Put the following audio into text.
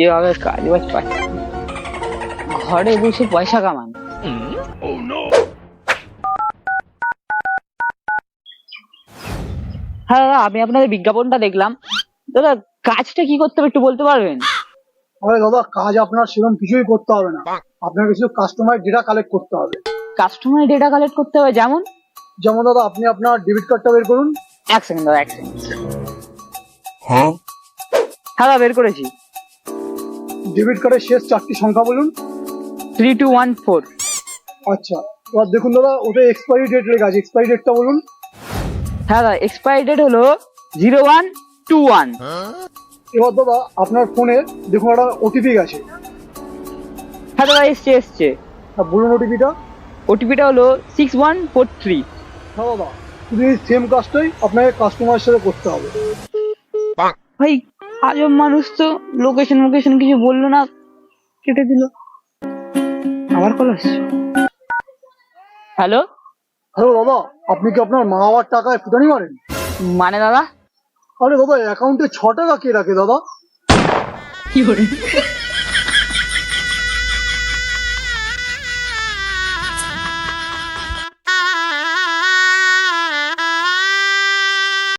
যেভাবে কাজ বাজ পাচ্ছে ঘরে বসে পয়সা কামান। হ্যাঁ দাদা আমি আপনাদের বিজ্ঞাপনটা দেখলাম। দাদা কাজটা কি করতে হবে একটু বলতে পারবেন? আরে দাদা কাজ আপনার সেরকম কিছুই করতে হবে না। আপনাকে শুধু কাস্টমার ডেটা কালেক্ট করতে হবে। কাস্টমার ডেটা কালেক্ট করতে হবে যেমন? যেমন দাদা আপনি আপনার ডেবিট কার্ডটা বের করুন। এক সেকেন্ড দাদা এক সেকেন্ড হ্যাঁ দাদা বের করেছি। ডেবিট কার্ডের শেষ চারটি সংখ্যা বলুন। থ্রি টু ওয়ান ফোর আচ্ছা এবার দেখুন দাদা ওটা এক্সপায়ারি ডেট লেখা আছে। এক্সপায়ারি ডেটটা বলুন। হ্যাঁ দাদা এক্সপায়ারি ডেট হলো জিরো ওয়ান টু ওয়ান এবার দাদা আপনার ফোনে দেখুন একটা ওটিপি গেছে। হ্যাঁ দাদা এসছে এসছে। তা বলুন ওটিপিটা ওটিপিটা হলো সিক্স ওয়ান ফোর থ্রি হ্যাঁ দাদা শুধু এই সেম কাজটাই আপনাকে কাস্টমারের সাথে করতে হবে। ভাই আজব মানুষ তো। লোকেশন মোকেশন কিছু বলল না কেটে দিল। আবার কল আসছে। হ্যালো? হ্যালো বাবা আপনি কি আপনার মা বাবার টাকায় ফুটানি মারেন? মানে দাদা? আরে দাদা অ্যাকাউন্টে ছ টাকা কে রাখে দাদা? কি করে